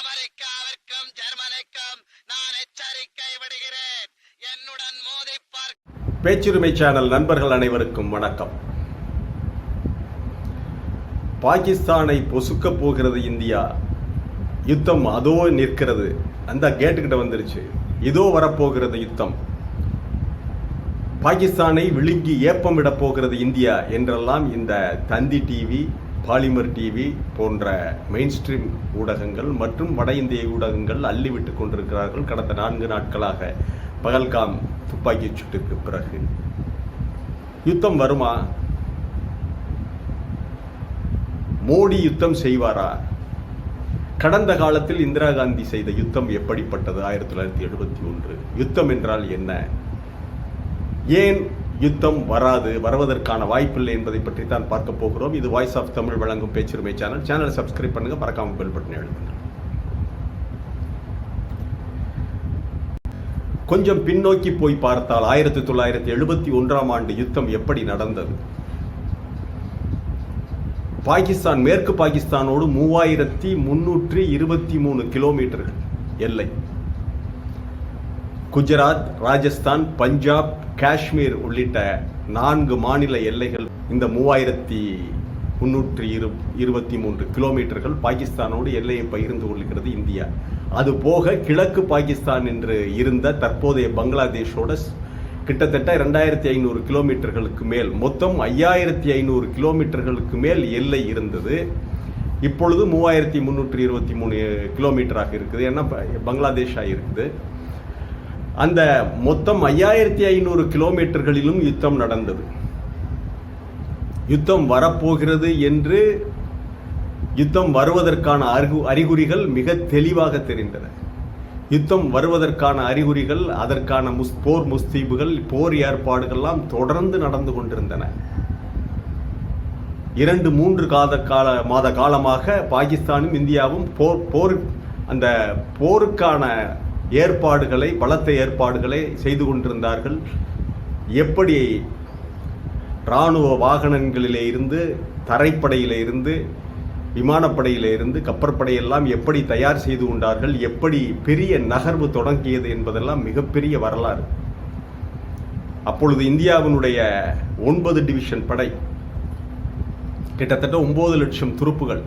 அமெரிக்காவிற்கும் ஜெர்மனிக்கும் நான் எச்சரிக்கை விடுகிறேன். என்னுடன் மோதி பார்க்க பேச்சுரிமை சேனல் நண்பர்கள் அனைவருக்கும் வணக்கம். பாகிஸ்தானை பொசுக்க போகிறது இந்தியா. யுத்தம் அதோ நிற்கிறது. அந்த கேட்டுக்கிட்ட வந்துருச்சு. இதோ வரப்போகிறது யுத்தம். பாகிஸ்தானை விழுங்கி ஏப்பமிடப் போகிறது இந்தியா என்றெல்லாம் இந்த தந்தி டிவி பாலிமர் டிவி போன்ற மெயின் ஸ்ட்ரீம் ஊடகங்கள் மற்றும் வட இந்திய ஊடகங்கள் அள்ளிவிட்டு கொண்டிருக்கிறார்கள். கடந்த நான்கு நாட்களாக பகல்காம் துப்பாக்கிச் சூட்டுக்கு பிறகு. யுத்தம் வருமா? மோடி யுத்தம் செய்வாரா? கடந்த காலத்தில் இந்திரா காந்தி செய்த யுத்தம் எப்படிப்பட்டது? ஆயிரத்தி தொள்ளாயிரத்தி எழுபத்தி ஒன்று. யுத்தம் என்றால் என்ன? ஏன் யுத்தம் வராது வருவதற்கான வாய்ப்பில்லை என்பதை பற்றி தான் பார்க்க போகிறோம். இது வாய்ஸ் ஆஃப் தமிழ் வழங்கும் பேச்சுரிமை சேனல் சேனலை சப்ஸ்கிரைப் பண்ணுங்கள் மறக்காமல் பெல் பட்டன் எழுதுங்க கொஞ்சம் பின்னோக்கி போய் பார்த்தால் ஆயிரத்தி தொள்ளாயிரத்தி எழுபத்தி ஒன்றாம் ஆண்டு யுத்தம் எப்படி நடந்தது? பாகிஸ்தான் மேற்கு பாகிஸ்தானோடு மூவாயிரத்தி முன்னூற்றி இருபத்தி மூணு கிலோமீட்டர்கள் எல்லை. குஜராத் ராஜஸ்தான் பஞ்சாப் காஷ்மீர் உள்ளிட்ட நான்கு மாநில எல்லைகள் இந்த மூவாயிரத்தி முன்னூற்றி இரு இருபத்தி மூன்று கிலோமீட்டர்கள் பாகிஸ்தானோடு எல்லையை பகிர்ந்து கொள்கிறது இந்தியா. அது போக கிழக்கு பாகிஸ்தான் என்று இருந்த தற்போதைய பங்களாதேஷோட கிட்டத்தட்ட ரெண்டாயிரத்தி ஐநூறு கிலோமீட்டர்களுக்கு மேல் மொத்தம் ஐயாயிரத்தி ஐநூறு கிலோமீட்டர்களுக்கு மேல் எல்லை இருந்தது. இப்பொழுது மூவாயிரத்தி முந்நூற்றி இருபத்தி மூணு கிலோமீட்டராக இருக்குது. ஏன்னா ப- பங்களாதேஷாக இருக்குது. அந்த மொத்தம் ஐயாயிரத்தி ஐநூறு கிலோமீட்டர்களிலும் யுத்தம் நடந்தது. யுத்தம் வரப்போகிறது என்று யுத்தம் வருவதற்கான அறிகு அறிகுறிகள் மிக தெளிவாக தெரிந்தன. யுத்தம் வருவதற்கான அறிகுறிகள் அதற்கான முஸ் போர் முஸ்தீபுகள் போர் ஏற்பாடுகள்லாம் தொடர்ந்து நடந்து கொண்டிருந்தன. இரண்டு மூன்று காத கால மாத காலமாக பாகிஸ்தானும் இந்தியாவும் போர் போர் அந்த போருக்கான ஏற்பாடுகளை பலத்த ஏற்பாடுகளை செய்து கொண்டிருந்தார்கள். எப்படி இராணுவ வாகனங்களிலே இருந்து தரைப்படையிலே இருந்து விமானப்படையிலே இருந்து கப்பற்படையெல்லாம் எப்படி தயார் செய்து கொண்டார்கள் எப்படி பெரிய நகர்வு தொடங்கியது என்பதெல்லாம் மிகப்பெரிய வரலாறு. அப்பொழுது இந்தியாவினுடைய ஒன்பது டிவிஷன் படை கிட்டத்தட்ட ஒன்பது லட்சம் துருப்புகள்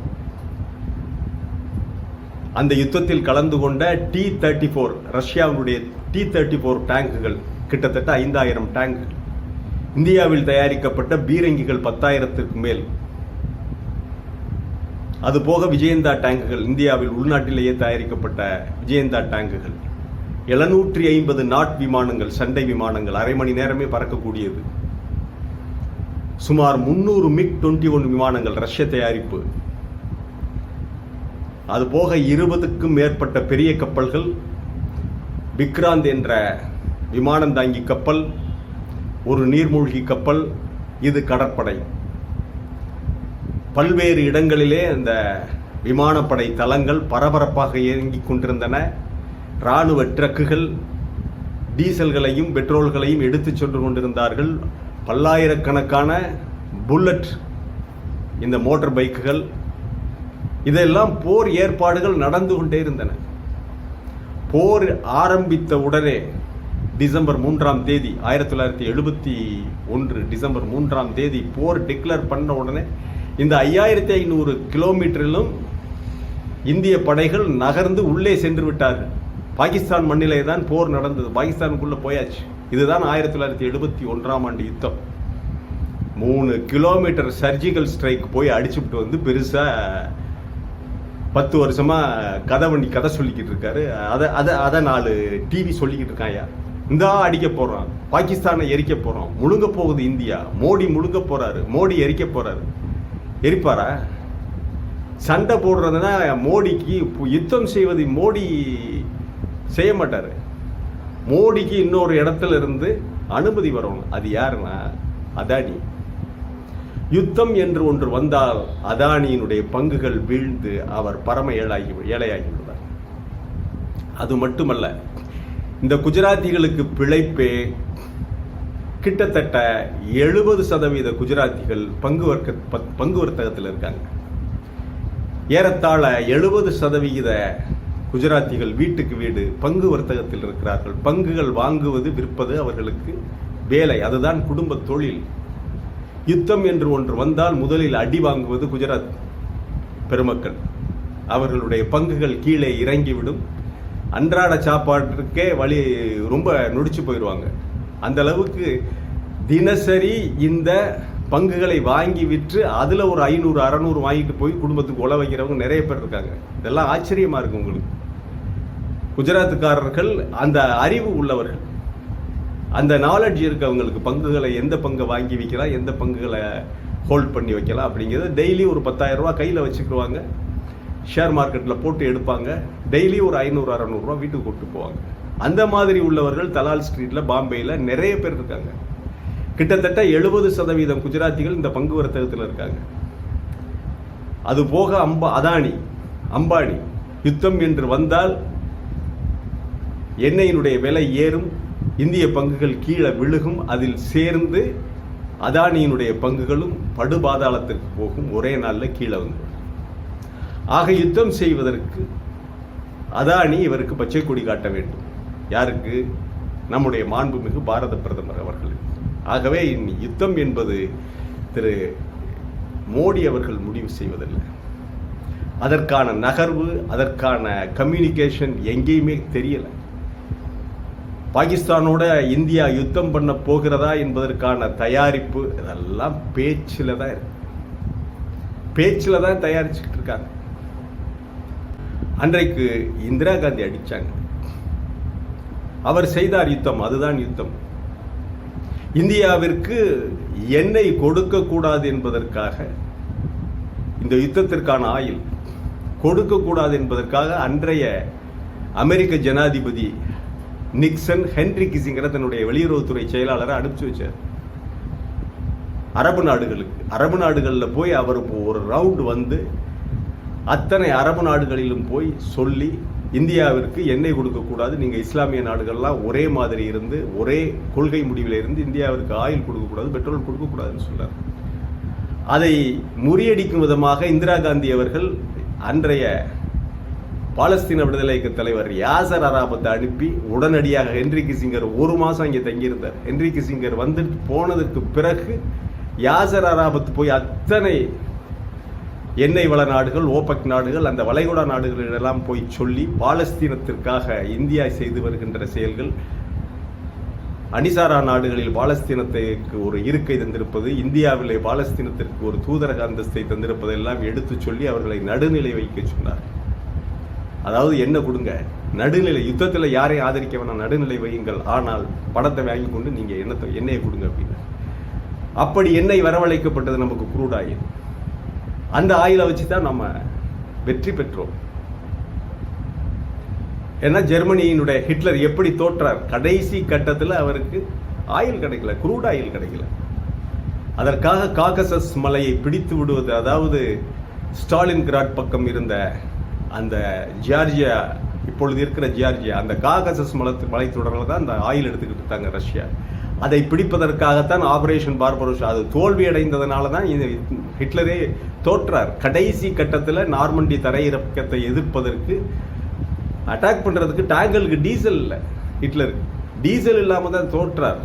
அந்த யுத்தத்தில் கலந்து கொண்ட டி தேர்ட்டி ஃபோர் ரஷ்யாவினுடைய டி தேர்ட்டி ஃபோர் டேங்குகள் கிட்டத்தட்ட ஐந்தாயிரம் டேங்க் இந்தியாவில் தயாரிக்கப்பட்ட பீரங்கிகள் பத்தாயிரத்திற்கு மேல். அதுபோக விஜயந்தா டேங்குகள் இந்தியாவில் உள்நாட்டிலேயே தயாரிக்கப்பட்ட விஜயந்தா டேங்குகள் எழுநூற்றி ஐம்பது நாட் விமானங்கள் சண்டை விமானங்கள் அரை மணி நேரமே பறக்கக்கூடியது. சுமார் முன்னூறு மிக் டுவெண்ட்டி ஒன் விமானங்கள் ரஷ்ய தயாரிப்பு. அதுபோக இருபதுக்கும் மேற்பட்ட பெரிய கப்பல்கள் விக்ராந்த் என்ற விமானம் தாங்கி கப்பல் ஒரு நீர்மூழ்கி கப்பல் இது கடற்படை. பல்வேறு இடங்களிலே அந்த விமானப்படை தளங்கள் பரபரப்பாக இயங்கிக் கொண்டிருந்தன. இராணுவ ட்ரக்குகள் டீசல்களையும் பெட்ரோல்களையும் எடுத்துச் சென்று கொண்டிருந்தார்கள். பல்லாயிரக்கணக்கான புல்லட் இந்த மோட்டார் பைக்குகள் இதெல்லாம் போர் ஏற்பாடுகள் நடந்து கொண்டே இருந்தன. போர் ஆரம்பித்த உடனே டிசம்பர் மூன்றாம் தேதி ஆயிரத்தி தொள்ளாயிரத்தி எழுபத்தி ஒன்று டிசம்பர் மூன்றாம் தேதி போர் டிக்ளேர் பண்ண உடனே இந்த ஐயாயிரத்தி ஐநூறு கிலோமீட்டரிலும் இந்திய படைகள் நகர்ந்து உள்ளே சென்று விட்டார்கள். பாகிஸ்தான் மண்ணிலே தான் போர் நடந்தது. பாகிஸ்தானுக்குள்ளே போயாச்சு. இதுதான் ஆயிரத்தி தொள்ளாயிரத்தி எழுபத்தி ஒன்றாம் ஆண்டு யுத்தம். மூணு கிலோமீட்டர் சர்ஜிக்கல் ஸ்ட்ரைக் போய் அடிச்சுட்டு வந்து பெருசாக பத்து வருஷமாக கதை வண்டி கதை சொல்லிக்கிட்டு இருக்காரு. அதை அதை அதை நாலு டிவி சொல்லிக்கிட்டு இருக்காயா இந்தா அடிக்க போகிறோம் பாகிஸ்தானை எரிக்க போகிறோம் முழுங்க போகுது இந்தியா. மோடி முழுங்க போகிறாரு மோடி எரிக்க போகிறாரு எரிப்பாரா? சண்டை போடுறதுன்னா மோடிக்கு யுத்தம் செய்வது மோடி செய்ய மாட்டார். மோடிக்கு இன்னொரு இடத்துல இருந்து அனுமதி வரணும். அது யாருன்னா அதானி. யுத்தம் என்று ஒன்று வந்தால் அதானியினுடைய பங்குகள் வீழ்ந்து அவர் பரம ஏழாகி ஏழையாகி விடுவார் அது மட்டுமல்ல இந்த குஜராத்திகளுக்கு பிழைப்பே கிட்டத்தட்ட எழுபது சதவீத குஜராத்திகள் பங்கு வர்க்க பங்கு வர்த்தகத்தில் இருக்காங்க. ஏறத்தாழ எழுபது சதவிகித குஜராத்திகள் வீட்டுக்கு வீடு பங்கு வர்த்தகத்தில் இருக்கிறார்கள். பங்குகள் வாங்குவது விற்பது அவர்களுக்கு வேலை. அதுதான் குடும்ப தொழில். யுத்தம் என்று ஒன்று வந்தால் முதலில் அடி வாங்குவது குஜராத் பெருமக்கள். அவர்களுடைய பங்குகள் கீழே இறங்கிவிடும். அன்றாட சாப்பாட்டிற்கே வழி ரொம்ப நொடிச்சு போயிடுவாங்க. அந்த அளவுக்கு தினசரி இந்த பங்குகளை வாங்கி விற்று அதில் ஒரு ஐநூறு அறநூறு வாங்கிட்டு போய் குடும்பத்துக்கு உழ வைக்கிறவங்க நிறைய பேர் இருக்காங்க. இதெல்லாம் ஆச்சரியமாக இருக்கு உங்களுக்கு. குஜராத்துக்காரர்கள் அந்த அறிவு உள்ளவர்கள். அந்த நாலேஜ் இருக்கவங்களுக்கு பங்குகளை எந்த பங்கை வாங்கி வைக்கலாம் எந்த பங்குகளை ஹோல்ட் பண்ணி வைக்கலாம் அப்படிங்கிறது டெய்லி ஒரு பத்தாயிரரூபா கையில் வச்சுக்கிடுவாங்க. ஷேர் மார்க்கெட்டில் போட்டு எடுப்பாங்க. டெய்லி ஒரு ஐநூறு அறநூறுவா வீட்டுக்கு கொண்டு போவாங்க. அந்த மாதிரி உள்ளவர்கள் தலால் ஸ்ட்ரீட்டில் பாம்பேயில் நிறைய பேர் இருக்காங்க. கிட்டத்தட்ட எழுபது சதவீதம் குஜராத்திகள் இந்த பங்கு வர்த்தகத்தில் இருக்காங்க. அது போக அம்பா அதானி அம்பானி யுத்தம் என்று வந்தால் எண்ணெயினுடைய விலை ஏறும். இந்திய பங்குகள் கீழே விழுகும் அதில் சேர்ந்து அதானியினுடைய பங்குகளும் படுபாதாளத்திற்கு போகும் ஒரே நாளில் கீழே வந்து ஆக யுத்தம் செய்வதற்கு அதானி இவருக்கு பச்சை கொடி காட்ட வேண்டும். யாருக்கு? நம்முடைய மாண்புமிகு பாரத பிரதமர் அவர்கள். ஆகவே இன் யுத்தம் என்பது திரு மோடி அவர்கள் முடிவு செய்வதில்லை. அதற்கான நகர்வு அதற்கான கம்யூனிகேஷன் எங்கேயுமே தெரியலை. பாகிஸ்தானோட இந்தியா யுத்தம் பண்ண போகிறதா என்பதற்கான தயாரிப்பு இதெல்லாம் பேச்சில் தான் இருக்கு. பேச்சில் தான் தயாரிச்சுக்கிட்டு இருக்காங்க. அன்றைக்கு இந்திரா காந்தி அடித்தாங்க அவர் செய்தார் யுத்தம் அதுதான் யுத்தம். இந்தியாவிற்கு எண்ணெய் கொடுக்கக்கூடாது என்பதற்காக இந்த யுத்தத்திற்கான ஆயில் கொடுக்கக்கூடாது என்பதற்காக அன்றைய அமெரிக்க ஜனாதிபதி நிக்சன் ஹென்ரி கிசிங்கரை தன்னுடைய வெளியுறவுத்துறை செயலாளரை அனுப்பிச்சு வச்சார். அரபு நாடுகளுக்கு. அரபு நாடுகளில் போய் அவர் ஒரு ரவுண்டு வந்து அத்தனை அரபு நாடுகளிலும் போய் சொல்லி இந்தியாவிற்கு எண்ணெய் கொடுக்கக்கூடாது நீங்கள் இஸ்லாமிய நாடுகள்லாம் ஒரே மாதிரி இருந்து ஒரே கொள்கை முடிவில் இருந்து இந்தியாவிற்கு ஆயில் கொடுக்கக்கூடாது பெட்ரோல் கொடுக்கக்கூடாதுன்னு சொன்னார். அதை முறியடிக்கும் விதமாக இந்திரா காந்தி அவர்கள் அன்றைய பாலஸ்தீன விடுதலைக்கு தலைவர் யாசர் அராபத்தை அனுப்பி உடனடியாக ஹென்ரி கிசிங்கர் ஒரு மாதம் இங்கே தங்கியிருந்தார். ஹென்ரி கிசிங்கர் வந்துட்டு போனதுக்கு பிறகு யாசர் அராபத் போய் அத்தனை எண்ணெய் வள நாடுகள் ஓபக் நாடுகள் அந்த வளைகுடா நாடுகளிடெல்லாம் போய் சொல்லி பாலஸ்தீனத்திற்காக இந்தியா செய்து வருகின்ற செயல்கள் அணிசாரா நாடுகளில் பாலஸ்தீனத்துக்கு ஒரு இருக்கை தந்திருப்பது இந்தியாவிலே பாலஸ்தீனத்திற்கு ஒரு தூதரக அந்தஸ்தை தந்திருப்பதெல்லாம் எடுத்து சொல்லி அவர்களை நடுநிலை வைக்க சொன்னார். அதாவது என்ன கொடுங்க? நடுநிலை யுத்தத்தில் யாரையும் ஆதரிக்க வேணாம் நடுநிலை வையுங்கள். ஆனால் பணத்தை வாங்கி கொண்டு நீங்கள் என்னத்தை எண்ணெயை கொடுங்க அப்படின்னு. அப்படி எண்ணெய் வரவழைக்கப்பட்டது நமக்கு குரூட் ஆயில் அந்த ஆயிலை வச்சு தான் நம்ம வெற்றி பெற்றோம். ஏன்னா ஜெர்மனியினுடைய ஹிட்லர் எப்படி தோற்றார்? கடைசி கட்டத்தில் அவருக்கு ஆயில் கிடைக்கல குரூட் ஆயில் கிடைக்கல. அதற்காக காகசஸ் மலையை பிடித்து விடுவது அதாவது ஸ்டாலின் கிராட் பக்கம் இருந்த அந்த ஜியார்ஜியா இப்பொழுது இருக்கிற ஜியார்ஜியா அந்த காகசஸ் மலத்து மலைத்தொடரில் தான் அந்த ஆயில் எடுத்துக்கிட்டு இருக்காங்க ரஷ்யா. அதை பிடிப்பதற்காகத்தான் ஆபரேஷன் பார்பரோஷா அது தோல்வி அடைந்ததுனால தான் இந்த ஹிட்லரே தோற்றார். கடைசி கட்டத்தில் நார்மண்டி தரையிறக்கத்தை எதிர்ப்பதற்கு அட்டாக் பண்ணுறதுக்கு டேங்கலுக்கு டீசல் இல்லை ஹிட்லருக்கு. டீசல் இல்லாமல் தான் தோற்றார்.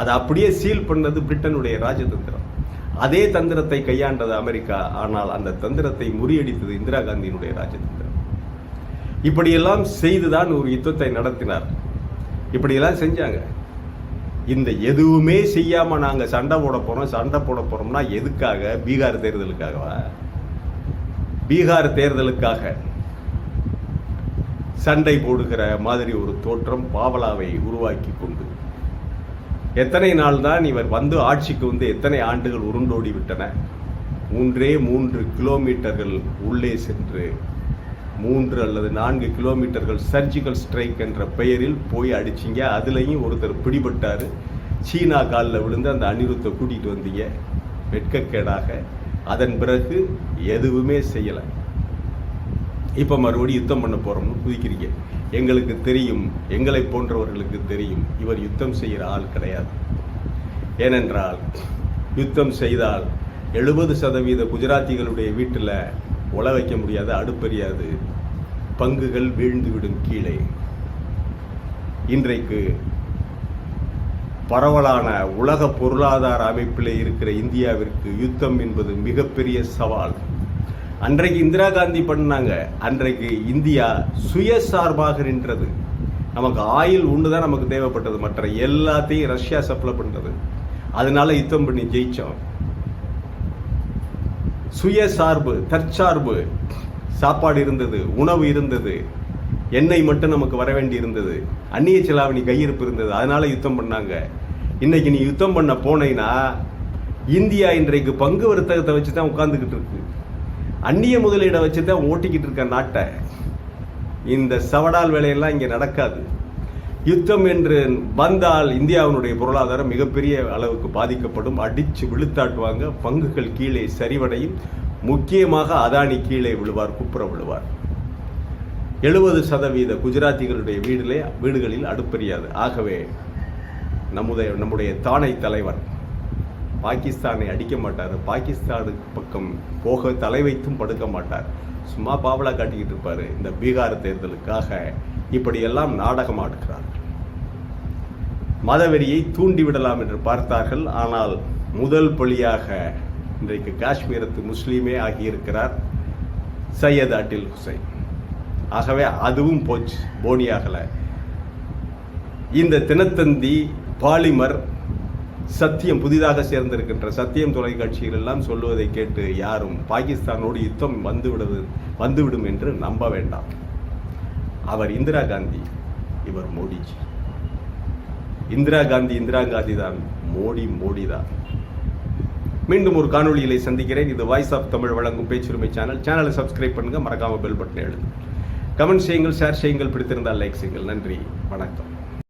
அதை அப்படியே சீல் பண்ணது பிரிட்டனுடைய ராஜதந்திரம். அதே தந்திரத்தை கையாண்டது அமெரிக்கா ஆனால் அந்த தந்திரத்தை முறியடித்தது இந்திரா காந்தியினுடைய ராஜதந்திரம். இப்படியெல்லாம் செய்துதான் ஒரு யுத்தத்தை நடத்தினார். இப்படியெல்லாம் செஞ்சாங்க. இந்த எதுவுமே செய்யாம நாங்கள் சண்டை போட போறோம் சண்டை போட போறோம்னா எதுக்காக? பீகார் தேர்தலுக்காகவா? பீகார் தேர்தலுக்காக சண்டை போடுகிற மாதிரி ஒரு தோற்றம் பாவலாவை உருவாக்கி கொண்டு எத்தனை நாள் தான் இவர் வந்து ஆட்சிக்கு வந்து எத்தனை ஆண்டுகள் உருண்டோடி விட்டன? மூன்றே மூன்று கிலோமீட்டர்கள் உள்ளே சென்று மூன்று அல்லது நான்கு கிலோமீட்டர்கள் சர்ஜிக்கல் ஸ்ட்ரைக் என்ற பெயரில் போய் அடிச்சிங்க. அதுலேயும் ஒருத்தர் பிடிபட்டார். சீனா காலில் விழுந்து அந்த அனிருத்தை கூட்டிகிட்டு வந்தீங்க வெட்கக்கேடாக. அதன் பிறகு எதுவுமே செய்யலை. இப்போ மறுபடியும் யுத்தம் பண்ண போகிறோம்னு குதிக்கிறீங்க. எங்களுக்கு தெரியும் எங்களை போன்றவர்களுக்கு தெரியும். இவர் யுத்தம் செய்கிற ஆள் கிடையாது. ஏனென்றால் யுத்தம் செய்தால் எழுபது சதவீத குஜராத்திகளுடைய வீட்டில் உல வைக்க முடியாது அடுப்பறியாது பங்குகள் வீழ்ந்துவிடும் கீழே. இன்றைக்கு பரவலான உலக பொருளாதார அமைப்பில் இருக்கிற இந்தியாவிற்கு யுத்தம் என்பது மிகப்பெரிய சவால். அன்றைக்கு இந்திரா காந்தி பண்ணாங்க அன்றைக்கு இந்தியா சுயசார்பாக நின்றது. நமக்கு ஆயில் ஒன்று தான் நமக்கு தேவைப்பட்டது. மற்ற எல்லாத்தையும் ரஷ்யா சப்ளை பண்ணுறது அதனால யுத்தம் பண்ணி ஜெயிச்சோம். சுயசார்பு தற்சார்பு. சாப்பாடு இருந்தது உணவு இருந்தது. எண்ணெய் மட்டும் நமக்கு வர வேண்டி இருந்தது. அந்நிய செலாவணி கையிருப்பு இருந்தது. அதனால யுத்தம் பண்ணாங்க. இன்னைக்கு நீ யுத்தம் பண்ண போனேன்னா இந்தியா இன்றைக்கு பங்கு வர்த்தகத்தை வச்சு தான் உட்காந்துக்கிட்டு இருக்கு. அந்நிய முதலீடை வச்சு தான் ஓட்டிக்கிட்டு இருக்க நாட்டை. இந்த சவடால் வேலையெல்லாம் இங்கே நடக்காது. யுத்தம் என்று வந்தால் இந்தியாவினுடைய பொருளாதாரம் மிகப்பெரிய அளவுக்கு பாதிக்கப்படும். அடித்து விழுத்தாட்டுவாங்க. பங்குகள் கீழே சரிவடையும். முக்கியமாக அதானி கீழே விழுவார் குப்புற விழுவார். எழுபது சதவீத குஜராத்திகளுடைய வீடுலே வீடுகளில் அடுப்பெரியாது ஆகவே நம்முடைய நம்முடைய தானை தலைவர் பாகிஸ்தானை அடிக்க மாட்டார். பாகிஸ்தானுக்கு பக்கம் போக தலை வைத்தும் படுக்க மாட்டார். சும்மா பாவலா காட்டிக்கிட்டு இருப்பார். இந்த பீகார் தேர்தலுக்காக இப்படியெல்லாம் நாடகம் ஆடுகிறார். மதவெறியை தூண்டிவிடலாம் என்று பார்த்தார்கள். ஆனால் முதல் பலியாக இன்றைக்கு காஷ்மீரத்து முஸ்லீமே ஆகியிருக்கிறார் சையத் அட்டில் ஹுசைன். ஆகவே அதுவும் போச்சு. போனியாகலை. இந்த தினத்தந்தி பாலிமர் சத்தியம் புதிதாக சேர்ந்திருக்கின்ற சத்தியம் தொலைக்காட்சிகள் எல்லாம் சொல்லுவதை கேட்டு யாரும் பாகிஸ்தானோடு யுத்தம் வந்துவிடுவது வந்துவிடும் என்று நம்ப வேண்டாம். அவர் இந்திரா காந்தி இவர் மோடிஜி. இந்திரா காந்தி இந்திரா காந்தி தான் மோடி மோடி தான். மீண்டும் ஒரு காணொலியிலே சந்திக்கிறேன். இது வாய்ஸ் ஆஃப் தமிழ் வழங்கும் பேச்சுரிமை சேனல் சேனலை சப்ஸ்கிரைப் பண்ணுங்க மறக்காமல் பெல் பட்டனை எழுதுங்க. கமெண்ட் செய்யுங்கள் ஷேர் செய்யுங்கள் பிடித்திருந்தால் லைக் செய்யுங்கள். நன்றி வணக்கம்.